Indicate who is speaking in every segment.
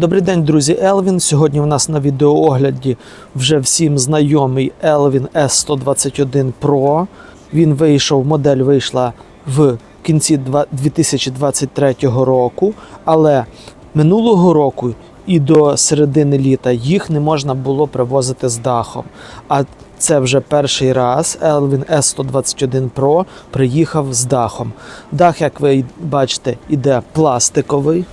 Speaker 1: Добрий день, друзі. Елвін. Сьогодні у нас на відеоогляді вже всім знайомий Elvin S121 Pro. Він вийшов, модель вийшла в кінці 2023 року, але минулого року і до середини літа їх не можна було привозити з дахом. А це вже перший раз Elvin S121 Pro приїхав з дахом. Дах, як ви бачите, іде пластиковий.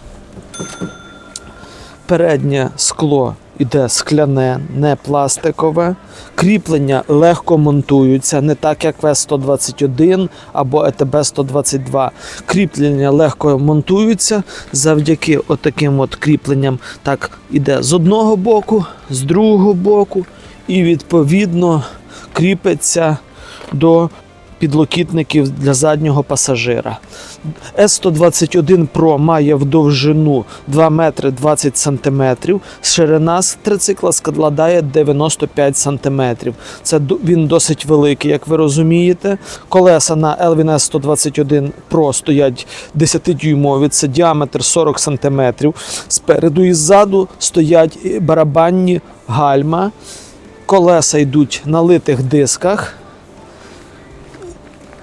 Speaker 1: Переднє скло іде скляне, не пластикове. Кріплення легко монтуються, не так як В121 або ЕТБ 122. Кріплення легко монтуються завдяки отаким от кріпленням. Так іде з одного боку, з другого боку, і відповідно кріпиться до підлокітників для заднього пасажира. С121 Pro має в довжину 2 метри 20 сантиметрів, ширина трицикла складає 95 сантиметрів. Це він досить великий, як ви розумієте. Колеса на Elvin S121 Pro стоять 10-дюймові, це діаметр 40 сантиметрів. Спереду і ззаду стоять барабанні гальма. Колеса йдуть на литих дисках.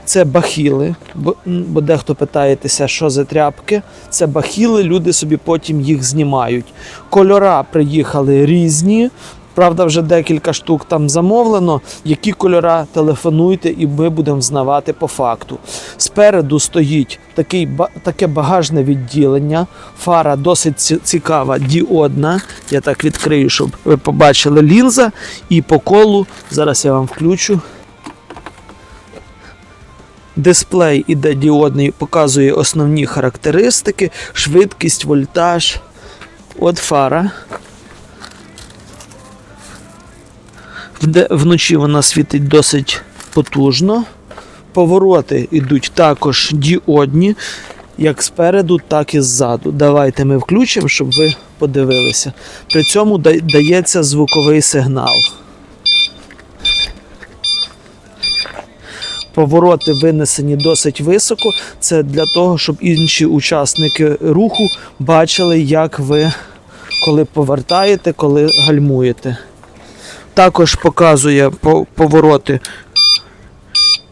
Speaker 1: Це бахіли, бо, дехто питаєтеся, що за тряпки. Це бахіли, люди собі потім їх знімають. Кольора приїхали різні. Правда, вже декілька штук там замовлено. Які кольора телефонуйте, і ми будемо знавати по факту. Спереду стоїть такий, таке багажне відділення. Фара досить цікава, діодна. Я так відкрию, щоб ви побачили лінза. І по колу, зараз я вам включу. Дисплей іде діодний, показує основні характеристики, швидкість, вольтаж. От фара. Вночі вона світить досить потужно. Повороти йдуть також діодні, як спереду, так і ззаду. Давайте ми включимо, щоб ви подивилися. При цьому дається звуковий сигнал. Повороти винесені досить високо. Це для того, щоб інші учасники руху бачили, як ви коли повертаєте, коли гальмуєте. Також показує повороти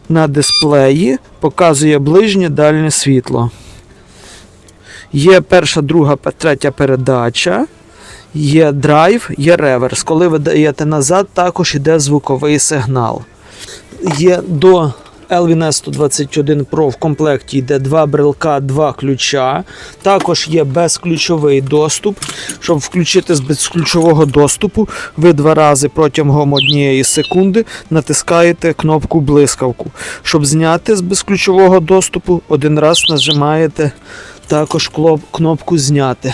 Speaker 1: на дисплеї, показує ближнє дальнє світло. Є перша, друга, третя передача. Є драйв, є реверс. Коли ви даєте назад, також йде звуковий сигнал. Є до Elvin S121 Pro в комплекті йде два брелка, два ключа. Також є безключовий доступ. Щоб включити з безключового доступу, ви два рази протягом однієї секунди натискаєте кнопку блискавку. Щоб зняти з безключового доступу, один раз нажимаєте також кнопку зняти.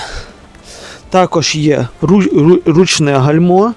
Speaker 1: Також є ру- ру- ручне гальмо.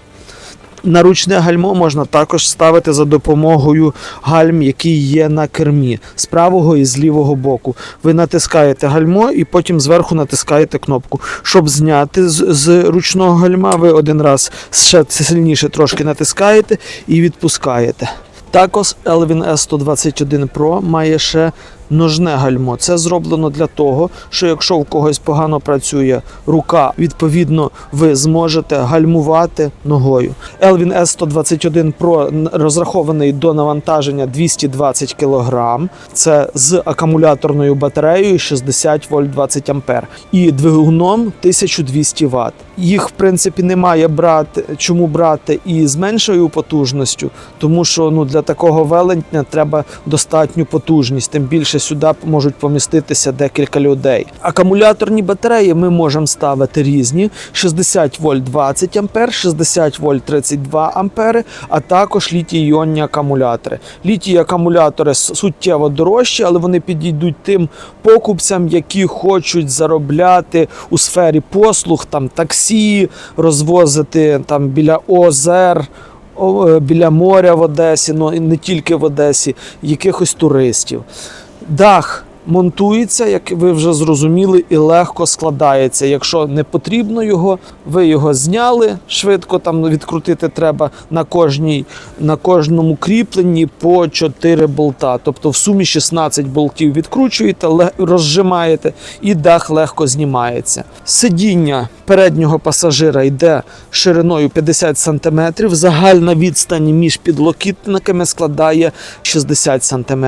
Speaker 1: На ручне гальмо можна також ставити за допомогою гальм, які є на кермі з правого і з лівого боку. Ви натискаєте гальмо і потім зверху натискаєте кнопку. Щоб зняти з, з ручного гальма, ви один раз ще сильніше трошки натискаєте і відпускаєте. Також Elvin S121 Pro має ще ножне гальмо. Це зроблено для того, що якщо в когось погано працює рука, відповідно ви зможете гальмувати ногою. Elvin S121 Pro розрахований до навантаження 220 кг. Це з акумуляторною батареєю 60 вольт 20 ампер і двигуном 1200 Вт. Їх в принципі немає брати. Чому брати і з меншою потужністю, тому що ну для такого велення треба достатню потужність. Тим більше сюди можуть поміститися декілька людей. Акумуляторні батареї ми можемо ставити різні: 60 вольт 20 ампер, 60 вольт 32 ампери, а також літій-іонні акумулятори. Літій акумулятори суттєво дорожчі, але вони підійдуть тим покупцям, які хочуть заробляти у сфері послуг, там таксі, розвозити там біля озер. е, Біля моря в Одесі, ну і не тільки в Одесі, якихось туристів. Дах монтується, як ви вже зрозуміли, і легко складається. Якщо не потрібно його, ви його зняли швидко. Там відкрутити треба на кожній, на кожному кріпленні по 4 болта. Тобто в сумі 16 болтів відкручуєте, розжимаєте і дах легко знімається. Сидіння переднього пасажира йде шириною 50 см. Загальна відстань між підлокітниками складає 60 см.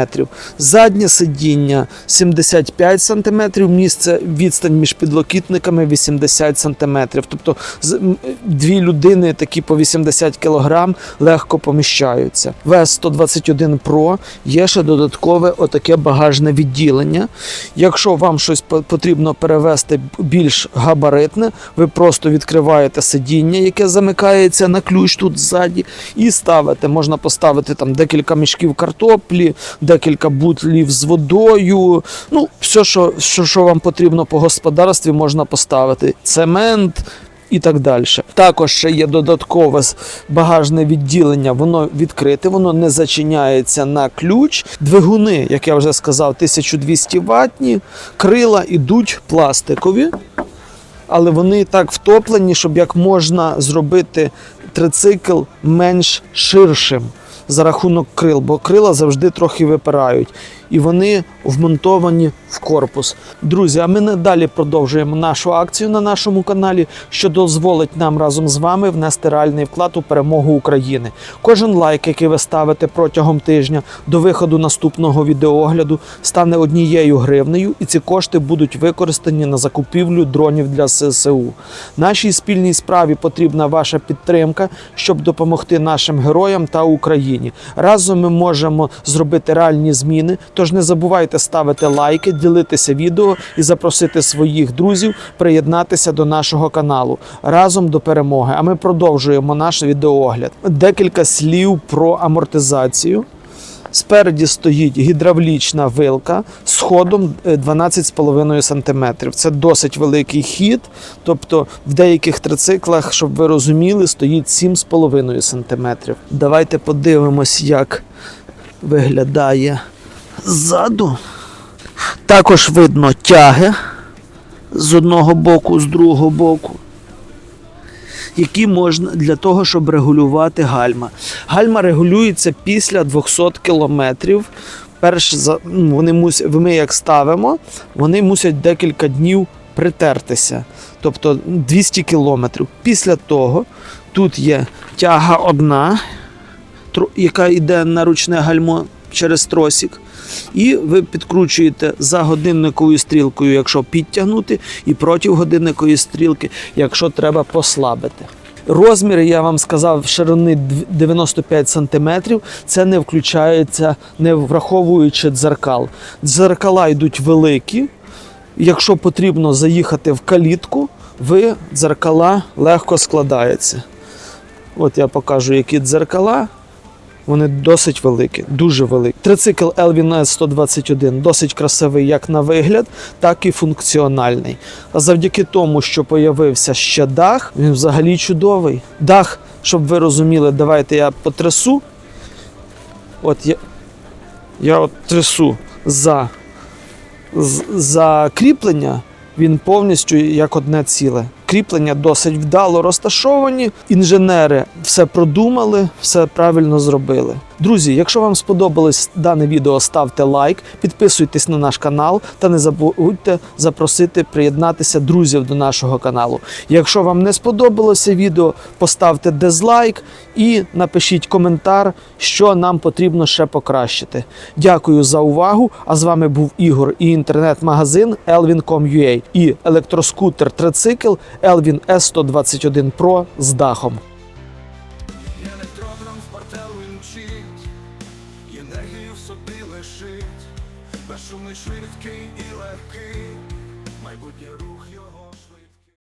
Speaker 1: Заднє сидіння 75 см, місце відстань між підлокітниками 80 см. Тобто дві людини такі по 80 кг легко поміщаються. VS 121 Pro є ще додаткове отаке багажне відділення. Якщо вам щось потрібно перевести більш габаритне, ви просто відкриваєте сидіння, яке замикається на ключ тут ззаді, і ставите. Можна поставити там декілька мішків картоплі, декілька бутлів з водою. Ну, все, що, що, що вам потрібно по господарстві, можна поставити. Цемент. І так далі. Також ще є додаткове багажне відділення, воно відкрите, воно не зачиняється на ключ. Двигуни, як я вже сказав, 1200 ватні, крила ідуть пластикові, але вони так втоплені, щоб як можна зробити трицикл менш ширшим за рахунок крил, бо крила завжди трохи випирають. І вони вмонтовані в корпус. Друзі, а ми надалі продовжуємо нашу акцію на нашому каналі, що дозволить нам разом з вами внести реальний вклад у перемогу України. Кожен лайк, який ви ставите протягом тижня до виходу наступного відеоогляду, стане однією гривнею, і ці кошти будуть використані на закупівлю дронів для ССУ. Нашій спільній справі потрібна ваша підтримка, щоб допомогти нашим героям та Україні. Разом ми можемо зробити реальні зміни. Тож не забувайте ставити лайки, ділитися відео і запросити своїх друзів приєднатися до нашого каналу разом до перемоги. А ми продовжуємо наш відеоогляд. Декілька слів про амортизацію. Спереді стоїть гідравлічна вилка з ходом е, 12,5 см. Це досить великий хід. Тобто в деяких трициклах, щоб ви розуміли, стоїть 7,5 см. Давайте подивимось, як виглядає ззаду. Також видно тяги з одного боку, з другого боку які можна для того, щоб регулювати гальма. Гальма регулюється після 200 кілометрів. Перш за ну, вони мусять, ми як ставимо, вони мусять декілька днів притертися. Тобто 200 кілометрів. Після того тут є тяга одна, яка йде на ручне гальмо через тросик. І ви підкручуєте за годинниковою стрілкою, якщо підтягнути, і проти годинникової стрілки, якщо треба послабити. Розміри, я вам сказав, ширини 95 см. Це не включається, не враховуючи дзеркал. Дзеркала йдуть великі. Якщо потрібно заїхати в калітку, ви дзеркала легко складається. От я покажу, які дзеркала. Вони досить великі, дуже великі. Трицикл Elvin S121 досить красивий як на вигляд, так і функціональний. А завдяки тому, що появився ще дах, він взагалі чудовий. Дах, щоб ви розуміли, давайте я потрясу. От я, я от трясу за, за кріплення, він повністю як одне ціле. Кріплення досить вдало розташовані. Інженери все продумали, все правильно зробили. Друзі, якщо вам сподобалось дане відео, ставте лайк, підписуйтесь на наш канал та не забудьте запросити приєднатися друзів до нашого каналу. Якщо вам не сподобалося відео, поставте дизлайк і напишіть коментар, що нам потрібно ще покращити. Дякую за увагу. А з вами був Ігор і інтернет-магазин Elvin.com.ua і електроскутер трицикл Elvin S121 Pro з дахом.